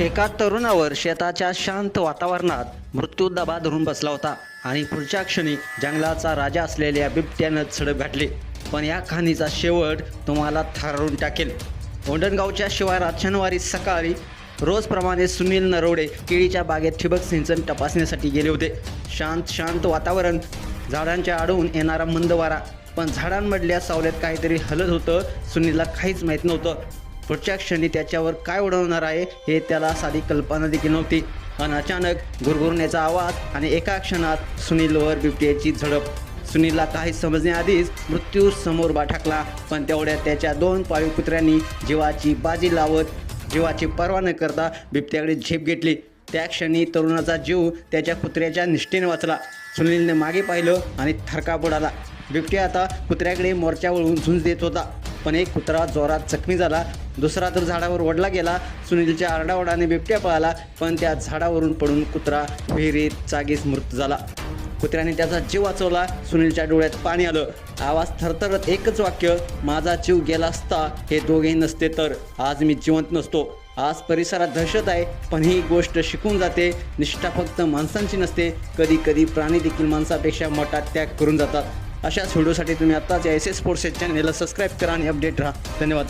एका तरुणावर शेताच्या शांत वातावरणात मृत्यू दबा धरून बसला होता आणि पुढच्या क्षणी जंगलाचा राजा असलेल्या बिबट्यानं झडप घातली. पण या कहाणीचा शेवट तुम्हाला थारून टाकेल. ओंडणगावच्या शिवारात शनिवारी सकाळी रोजप्रमाणे सुनील नरवडे केळीच्या बागेत ठिबक सिंचन तपासण्यासाठी गेले होते. शांत शांत वातावरण. झाडांच्या आडून येणारा मंद वारा पण झाडांमधल्या सावल्यात काहीतरी हलत होतं. सुनीलला काहीच माहीत नव्हतं. पुढच्या क्षणी त्याच्यावर काय उडवणार आहे हे त्याला साधी कल्पना देखील नव्हती. पण अचानक गुरगुरण्याचा आवाज आणि एका क्षणात सुनीलवर बिबट्याची झडप. सुनीलला काही समजण्याआधीच मृत्यू समोर बाठाकला पण तेवढ्यात त्याच्या दोन पाळीव कुत्र्यांनी जीवाची बाजी लावत जीवाची पर्वा न करता बिबट्याकडे झेप घेतली. त्या क्षणी तरुणाचा जीव त्याच्या कुत्र्याच्या निष्ठेने वाचला. सुनीलने मागे पाहिलं आणि थरका बुडाला बिबट्या आता कुत्र्याकडे मोर्चा वळून झुंज देत होता. पण एक कुत्रा जोरात जखमी झाला. दुसरा तर झाडावर ओढला गेला. सुनीलच्या आरडाओरडाने बिबट्या पळाला पण त्या झाडावरून पडून कुत्रा विहिरीत जागीच मृत झाला. कुत्र्याने त्याचा जीव वाचवला. सुनीलच्या डोळ्यात पाणी आलं. आवाज थरथरत एकच वाक्य माझा जीव गेला असता हे दोघेही नसते तर. आज मी जिवंत नसतो. आज परिसरात दहशत आहे पण ही गोष्ट शिकून जाते. निष्ठा फक्त माणसांची नसते. कधी कधी प्राणी देखील माणसापेक्षा मोठा त्याग करून जातात. अशाच व्हिडिओसाठी तुम्ही आत्ताच एस एस स्पोर्ट्स चॅनलला सबस्क्राईब करा आणि अपडेट राहा. धन्यवाद.